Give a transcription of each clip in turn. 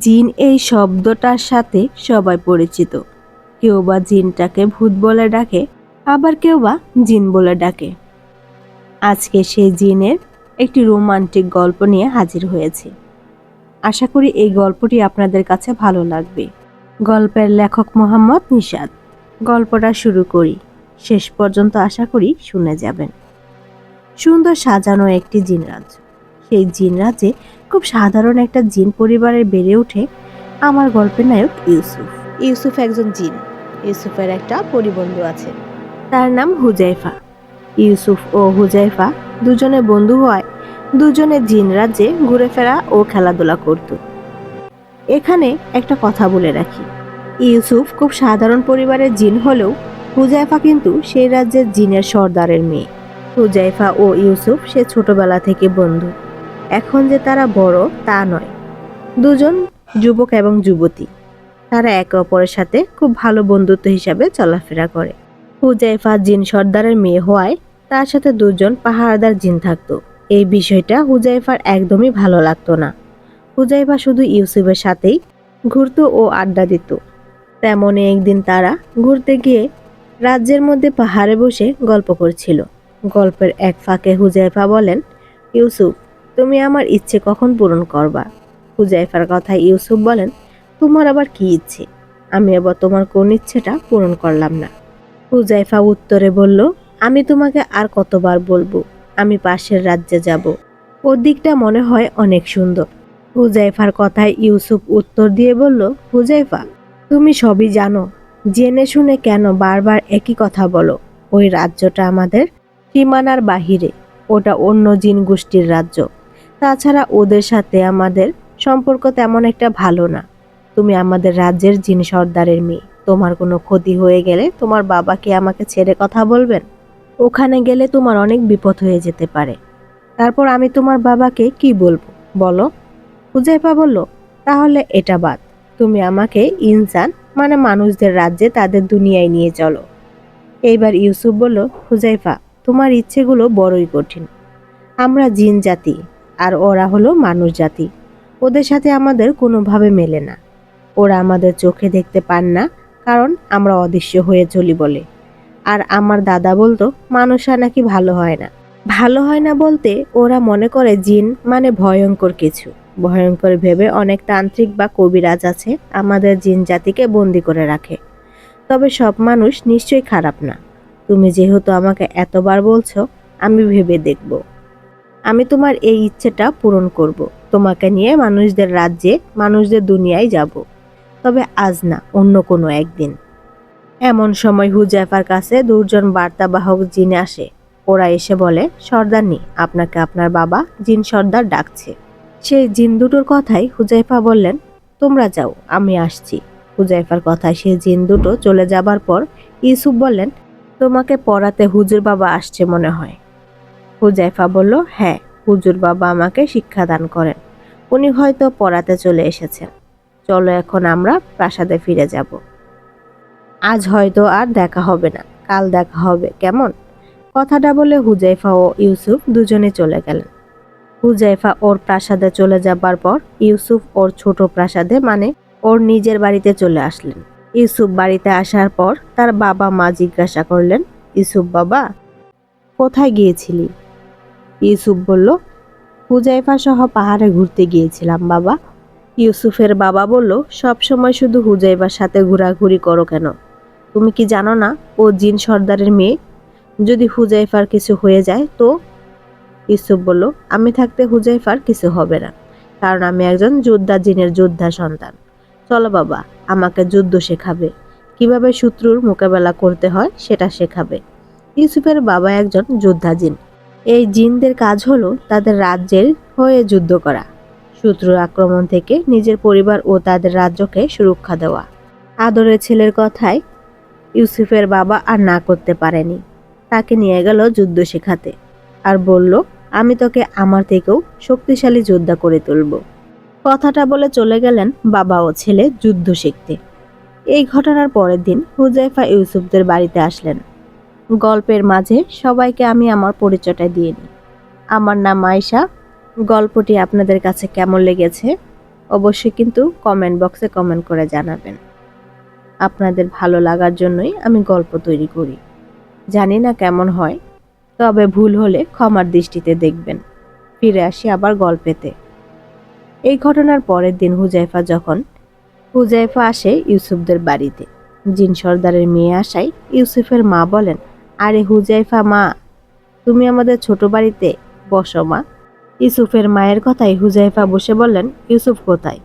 জিন এই শব্দটার সাথে সবাই পরিচিত। কেউ বা জিনটাকে ভূত বলে ডাকে, আবার কেউ বা জিন বলে ডাকে। আজকে সেই জিনের একটি রোমান্টিক গল্প নিয়ে হাজির হয়েছে। আশা করি এই গল্পটি আপনাদের কাছে ভালো লাগবে। গল্পের লেখক মোহাম্মদ নিশাদ। গল্পটা শুরু করি। শেষ পর্যন্ত আশা করি শুনে যাবেন। সুন্দর সাজানো একটি জিন রাজ্য সেই জিন রাজ্যে খুব সাধারণ একটা জিন পরিবারের বেড়ে ওঠে আমার গল্পের নায়ক ইউসুফ। ইউসুফ একজন জিন। ইউসুফের একটা পরিবন্ধু আছে। তার নাম হুজাইফা। ইউসুফ ও হুজাইফা দুজনে বন্ধু হওয়ায় দুজনে জিন রাজ্যে ঘুরে ফেরা ও খেলাধুলা করত। এখানে একটা কথা বলে রাখি। ইউসুফ খুব সাধারণ পরিবারের জিন হলেও হুজাইফা কিন্তু সেই রাজ্যের জিনের সর্দারের মেয়ে। হুজাইফা ও ইউসুফ সে ছোটবেলা থেকে বন্ধু। এখন যে তারা বড়, তা নয়। দুজন যুবক এবং যুবতী। তারা একে অপরের সাথে খুব ভালো বন্ধুত্ব হিসাবে চলাফেরা করে। হুজাইফা জিন সর্দারের মেয়ে হওয়ায় তার সাথে দুজন পাহারাদার জিন থাকতো। এই বিষয়টা হুজাইফার একদমই ভালো লাগতো না। হুজাইফা শুধু ইউসুফের সাথেই ঘুরত ও আড্ডা দিত। তেমনই একদিন তারা ঘুরতে গিয়ে রাজ্যের মধ্যে পাহাড়ে বসে গল্প করছিল। গল্পের এক ফাঁকে হুজাইফা বলেন, ইউসুফ, তুমি আমার ইচ্ছে কখন পূরণ করবা? হুজাইফার কথায় ইউসুফ বলেন, তোমার আবার কি ইচ্ছে? আমি আবার তোমার কোন ইচ্ছেটা পূরণ করলাম না। হুজাইফা উত্তরে বলল, আমি তোমাকে আর কতবার বলব? আমি পাশের রাজ্যে যাব। ওর দিকটা মনে হয় অনেক সুন্দর। হুজাইফার কথায় ইউসুফ উত্তর দিয়ে বলল, হুজাইফা তুমি সবই জানো। জেনে শুনে কেন বারবার একই কথা বলো? ওই রাজ্যটা আমাদের সীমানার বাহিরে, ওটা অন্য জিন গোষ্ঠীর রাজ্য। তাছাড়া ওদের সাথে আমাদের সম্পর্ক তেমন একটা ভালো না। তুমি আমাদের রাজ্যের জিন সর্দারের মেয়ে। তোমার কোনো ক্ষতি হয়ে গেলে তোমার বাবা কি আমাকে ছেড়ে কথা বলবেন? ওখানে গেলে তোমার অনেক বিপদ হয়ে যেতে পারে। তারপর আমি তোমার বাবাকে কি বলব? বলো। হুজাইফা বলল তাহলে এটা বাদ। তুমি আমাকে ইনসান মানে মানুষদের রাজ্যে তাদের দুনিয়ায় নিয়ে চলো। এইবার ইউসুফ বলল, হুজাইফা, তোমার ইচ্ছেগুলো বড়ই কঠিন। আমরা জিন জাতি, আর ওরা হলো মানুষ জাতি। ওদের সাথে আমাদের কোনোভাবে মেলে না। ওরা আমাদের চোখে দেখতে পান না, কারণ আমরা অদৃশ্য হয়ে চলি বলে। আর আমার দাদা বলতো, মানুষরা নাকি ভালো হয় না। ভালো হয় না বলতে ওরা মনে করে জিন মানে ভয়ঙ্কর কিছু। ভয়ঙ্কর ভেবে অনেক তান্ত্রিক বা কবিরাজ আছে, আমাদের জিন জাতিকে বন্দি করে রাখে। তবে সব মানুষ নিশ্চয়ই খারাপ না। তুমি যেহেতু আমাকে এতবার বলছো, আমি ভেবে দেখব। আমি তোমার এই ইচ্ছেটা পূরণ করব। তোমাকে নিয়ে মানুষদের রাজ্যে, মানুষদের দুনিয়ায় যাব। তবে আজ না, অন্য কোনো একদিন। এমন সময় হুজাইফার কাছে দুজন বার্তাবাহক জিন আসে। ওরা এসে বলে, সর্দারনি, আপনাকে আপনার বাবা জিন সর্দার ডাকছে। সেই জিন দুটোর কথাই হুজাইফা বললেন, তোমরা যাও, আমি আসছি। হুজাইফার কথায় সেই জিন দুটো চলে যাবার পর ইউসুফ বললেন, তোমাকে পড়াতে হুজুর বাবা আসছে মনে হয়। হুজাইফা বলল হ্যাঁ হুজুর বাবা আমাকে শিক্ষাদান করেন। উনি হয়তো পড়াতে চলে এসেছেন। চলো এখন আমরা প্রাসাদে ফিরে যাব। আজ হয়তো আর দেখা হবে না, কাল দেখা হবে, কেমন? কথাটা বলে হুজাইফা ও ইউসুফ দুজনে চলে গেলেন। হুজাইফা ওর প্রাসাদে চলে যাবার পর ইউসুফ ওর ছোট প্রাসাদে মানে ওর নিজের বাড়িতে চলে আসলেন। ইউসুফ বাড়িতে আসার পর তার বাবা মা জিজ্ঞাসা করলেন, ইউসুফ বাবা, কোথায় গিয়েছিলি? ইউসুফ বলল, হুজাইফা সহ পাহাড়ে ঘুরতে গিয়েছিলাম বাবা। ইউসুফের বাবা বলল, সব সময় শুধু হুজাইফার সাথে ঘোরাঘুরি করো কেন? তুমি কি জানো না, ও জিন সর্দারের মেয়ে? যদি হুজাইফার কিছু হয়ে যায় তো ইউসুফ বলল, আমি থাকতে হুজাইফার কিছু হবে না, কারণ আমি একজন যোদ্ধা, জিনের যোদ্ধা সন্তান। চলো বাবা, আমাকে যুদ্ধ শেখাবে। কীভাবে শত্রুর মোকাবেলা করতে হয়, সেটা শেখাবে। ইউসুফের বাবা একজন যোদ্ধা জিন। এই জিনদের কাজ হলো তাদের রাজ্যের হয়ে যুদ্ধ করা, শত্রুর আক্রমণ থেকে নিজের পরিবার ও তাদের রাজ্যকে সুরক্ষা দেওয়া। আদরের ছেলের কথায় ইউসুফের বাবা আর না করতে পারেনি। তাকে নিয়ে গেল যুদ্ধ শেখাতে। আর বলল আমি তোকে আমার থেকেও শক্তিশালী যোদ্ধা করে তুলব। কথাটা বলে চলে গেলেন বাবা ও ছেলে যুদ্ধ শিখতে। এই ঘটনার পরের দিন হুজাইফা ইউসুফদের বাড়িতে আসলেন। গল্পের মাঝে সবাইকে আমি আমার পরিচয়টা দিয়ে নিই। আমার নাম আয়সা গল্পটি আপনাদের কাছে কেমন লেগেছে অবশ্যই কিন্তু কমেন্ট বক্সে কমেন্ট করে জানাবেন। আপনাদের ভালো লাগার জন্যই আমি গল্প তৈরি করি। জানি না কেমন হয় তবে ভুল হলে ক্ষমার দৃষ্টিতে দেখবেন। ফিরে আসি আবার গল্পেতে এই ঘটনার পরের দিন হুজাইফা যখন, হুজাইফা আসে ইউসুফদের বাড়িতে। জিন সর্দারের মেয়ে আসায় ইউসুফের মা বলেন, আরে হুজাইফা মা, তুমি আমাদের ছোট বাড়িতে বসো মা। ইউসুফের মায়ের কথায় হুজাইফা বসে বললেন, ইউসুফ কোথায়?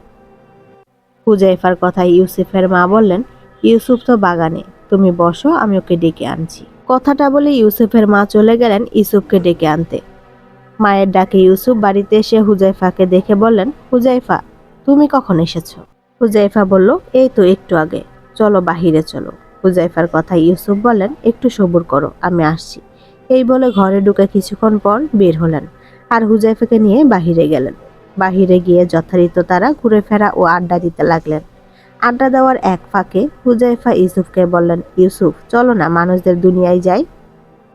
হুজাইফার কথায় ইউসুফের মা বললেন, ইউসুফ তো বাগানে, তুমি বসো, আমি ওকে ডেকে আনছি। কথাটা বলে ইউসুফের মা চলে গেলেন ইউসুফকে ডেকে আনতে। মায়ের ডাকে ইউসুফ বাড়িতে এসে হুজাইফাকে দেখে বললেন, হুজাইফা, তুমি কখন এসেছ? হুজাইফা বলল, এই তো একটু আগে। চলো বাহিরে চলো। হুজাইফার কথা ইউসুফ বলেন একটু সবুর করো, আমি আসছি। এই বলে ঘরে ঢুকে কিছুক্ষণ পর বের হলেন আর হুজাইফাকে নিয়ে বাহিরে গেলেন। বাহিরে গিয়ে যথারীত তারা ঘুরে ফেরা ও আড্ডা দিতে লাগলেন। আড্ডা দেওয়ার এক ফাঁকে হুজাইফা ইউসুফকে বললেন, ইউসুফ, চলো না, মানুষদের দুনিয়ায় যাই।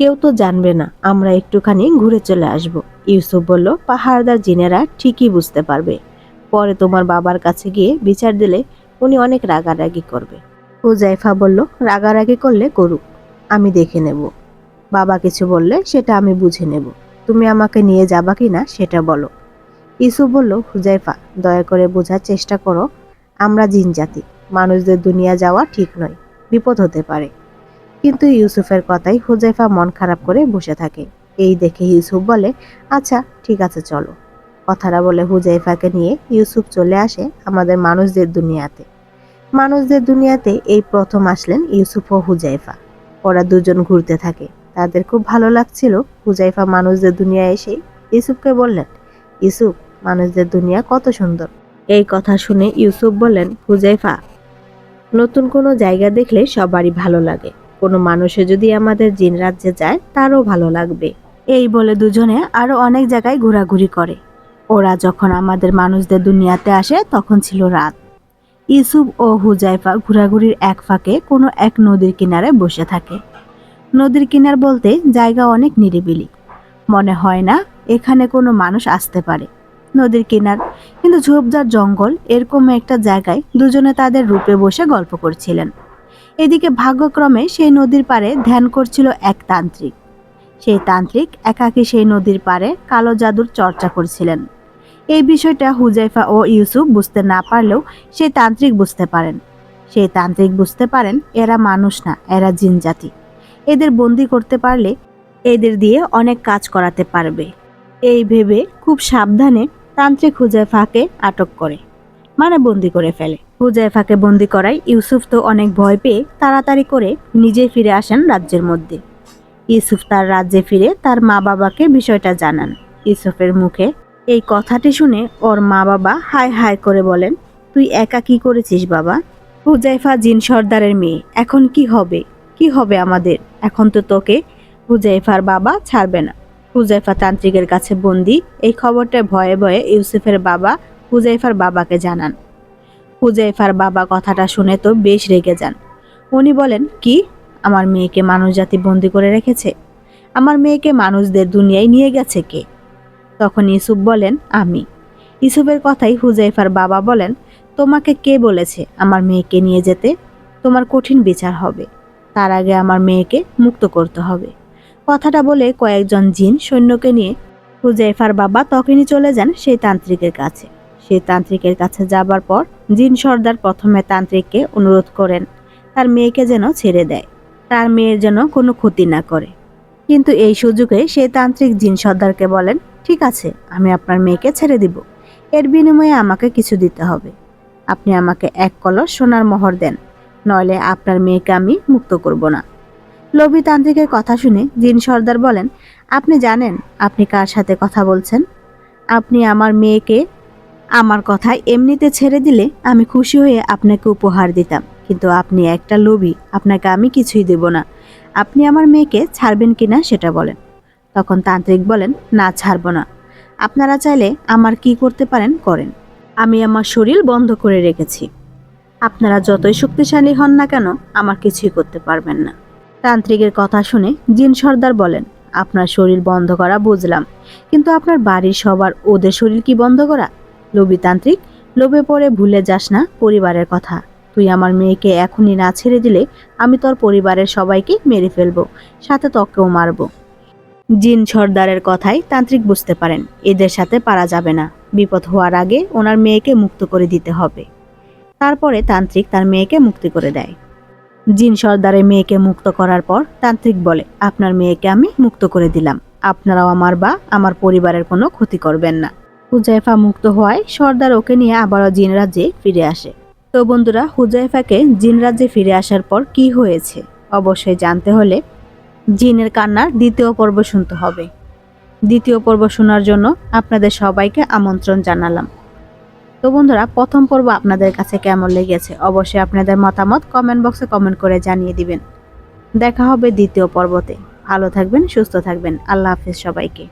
কেউ তো জানবে না, আমরা একটুখানি ঘুরে চলে আসব। ইউসুফ বলল, পাহাড়দার জিনেরা ঠিকই বুঝতে পারবে। পরে তোমার বাবার কাছে গিয়ে বিচার দিলে উনি অনেক রাগারাগি করবে। হুজাইফা বলল, রাগারাগি করলে করুক, আমি দেখে নেব। বাবা কিছু বললে সেটা আমি বুঝে নেব। তুমি আমাকে নিয়ে যাবা কি না সেটা বলো। ইসুফ বলল, হুজাইফা, দয়া করে বোঝার চেষ্টা করো। আমরা জিন জাতি। মানুষদের দুনিয়া যাওয়া ঠিক নয়, বিপদ হতে পারে। কিন্তু ইউসুফের কথাই হুজাইফা মন খারাপ করে বসে থাকে। এই দেখে ইউসুফ বলে আচ্ছা ঠিক আছে, চলো। কথাটা বলে হুজাইফাকে নিয়ে ইউসুফ চলে আসে আমাদের মানুষদের দুনিয়াতে। মানুষদের দুনিয়াতে এই প্রথম আসলেন ইউসুফ ও হুজাইফা ওরা দুজন ঘুরতে থাকে। তাদের খুব ভালো লাগছিল। হুজাইফা মানুষদের দুনিয়ায় এসে ইউসুফকে বললেন, ইউসুফ, মানুষদের দুনিয়া কত সুন্দর। এই কথা শুনে ইউসুফ বলেন হুজাইফা, নতুন কোনো জায়গা দেখলে সবারই ভালো লাগে। কোনো মানুষে যদি আমাদের জিন রাজ্যে যায়, তারও ভালো লাগবে। এই বলে দুজনে আরও অনেক জায়গায় ঘোরাঘুরি করে। ওরা যখন আমাদের মানুষদের দুনিয়াতে আসে, তখন ছিল রাত। ইউসুফ ও হুজাইফা ঘোরাঘুরির এক ফাঁকে কোনো এক নদীর কিনারে বসে থাকে। নদীর কিনার বলতে জায়গা অনেক নিরিবিলি। মনে হয় না, এখানে কোনো মানুষ আসতে পারে। নদীর কিনার। কিন্তু ঝোপঝাড় জঙ্গল এরকম একটা জায়গায় দুজনে তাদের রূপে বসে গল্প করছিলেন। এদিকে ভাগ্যক্রমে সেই নদীর পাড়ে ধ্যান করছিল এক তান্ত্রিক। সেই তান্ত্রিক একাকী সেই নদীর পাড়ে কালো জাদুর চর্চা করছিলেন। এই বিষয়টা হুজাইফা ও ইউসুফ বুঝতে না পারলেও সেই তান্ত্রিক বুঝতে পারেন। সেই তান্ত্রিক বুঝতে পারেন এরা মানুষ না, এরা জিন জাতি। এদের বন্দি করতে পারলে এদের দিয়ে অনেক কাজ করাতে পারবে। এই ভেবে খুব সাবধানে তান্ত্রিক হুজাইফাকে আটক করে মানে বন্দি করে ফেলে। হুজাইফাকে বন্দি করায় ইউসুফ তো অনেক ভয় পেয়ে তাড়াতাড়ি করে নিজে ফিরে আসেন রাজ্যের মধ্যে। ইউসুফ তার রাজ্যে ফিরে তার মা বাবাকে বিষয়টা জানান। ইউসুফের মুখে এই কথাটি শুনে ওর মা বাবা হাই হাই করে বলেন, তুই একা কি করেছিস বাবা? হুজাইফা জিন সর্দারের মেয়ে, এখন কি হবে? কি হবে আমাদের? এখন তো তোকে হুজাইফার বাবা ছাড়বে না। হুজাইফা তান্ত্রিকের কাছে বন্দি। এই খবরটা ভয়ে ভয়ে ইউসুফের বাবা হুজাইফার বাবাকে জানান। হুজাইফার বাবা কথাটা শুনে তো বেশ রেগে যান। উনি বলেন, কি? আমার মেয়েকে মানুষ জাতি বন্দি করে রেখেছে? আমার মেয়েকে মানুষদের দুনিয়ায় নিয়ে গেছে কে? তখন ইউসুফ বলেন, আমি। ইউসুফের কথাই হুজাইফার বাবা বলেন, তোমাকে কে বলেছে আমার মেয়েকে নিয়ে যেতে? তোমার কঠিন বিচার হবে। তার আগে আমার মেয়েকে মুক্ত করতে হবে। কথাটা বলে কয়েকজন জিন সৈন্যকে নিয়ে হুজাইফার বাবা তখনই চলে যান সেই তান্ত্রিকের কাছে। সেই তান্ত্রিকের কাছে যাবার পর জিন সর্দার প্রথমে তান্ত্রিককে অনুরোধ করেন, তার মেয়েকে যেন ছেড়ে দেয়, তার মেয়ের যেন কোনো ক্ষতি না করে। কিন্তু এই সুযোগে সেই তান্ত্রিক জিন সর্দারকে বলেন, ঠিক আছে, আমি আপনার মেয়েকে ছেড়ে দিব। এর বিনিময়ে আমাকে কিছু দিতে হবে। আপনি আমাকে এক কলস সোনার মোহর দেন, নইলে আপনার মেয়েকে আমি মুক্ত করব না। লোভী তান্ত্রিকের কথা শুনে জিন সর্দার বলেন, আপনি জানেন আপনি কার সাথে কথা বলছেন? আপনি আমার মেয়েকে আমার কথায় এমনিতে ছেড়ে দিলে আমি খুশি হয়ে আপনাকে উপহার দিতাম। কিন্তু আপনি একটা লোভী, আপনাকে আমি কিছুই দেব না। আপনি আমার মেয়েকে ছাড়বেন কি না সেটা বলেন। তখন তান্ত্রিক বলেন, না, ছাড়ব না। আপনারা চাইলে আমার কি করতে পারেন করেন। আমি আমার শরীর বন্ধ করে রেখেছি। আপনারা যতই শক্তিশালী হন না কেন, আমার কিছুই করতে পারবেন না। তান্ত্রিকের কথা শুনে জিন সর্দার বলেন, আপনার শরীর বন্ধ করা বুঝলাম, কিন্তু আপনার বাড়ির সবার ওদের শরীর কি বন্ধ করা? লোভী তান্ত্রিক, লোভে পড়ে ভুলে যাস না পরিবারের কথা। তুই আমার মেয়েকে এখনই না ছেড়ে দিলে আমি তোর পরিবারের সবাইকে মেরে ফেলব, সাথে তোকেও মারবো। জিন সর্দারের কথাই তান্ত্রিক বুঝতে পারেন, এদের সাথে পারা যাবে না। বিপদ হওয়ার আগে ওনার মেয়েকে মুক্ত করে দিতে হবে। তারপরে তান্ত্রিক তার মেয়েকে মুক্তি করে দেয়। জিন সর্দারের মেয়েকে মুক্ত করার পর তান্ত্রিক বলে, আপনার মেয়েকে আমি মুক্ত করে দিলাম। আপনারাও আমার বা আমার পরিবারের কোনো ক্ষতি করবেন না। হুজাইফা মুক্ত হওয়ায় সর্দার ওকে নিয়ে আবারও জিন রাজ্যে ফিরে আসে। তো বন্ধুরা, হুজাইফাকে জিন রাজ্যে ফিরে আসার পর কি হয়েছে? অবশ্যই জানতে হলে জিনের কান্নার দ্বিতীয় পর্ব শুনতে হবে। দ্বিতীয় পর্ব শোনার জন্য আপনাদের সবাইকে আমন্ত্রণ জানালাম। তো বন্ধুরা, প্রথম পর্ব আপনাদের কাছে কেমন লেগেছে অবশ্যই আপনাদের মতামত কমেন্ট বক্সে কমেন্ট করে জানিয়ে দিবেন। দেখা হবে দ্বিতীয় পর্বতে। ভালো থাকবেন, সুস্থ থাকবেন। আল্লাহ হাফিজ সবাইকে।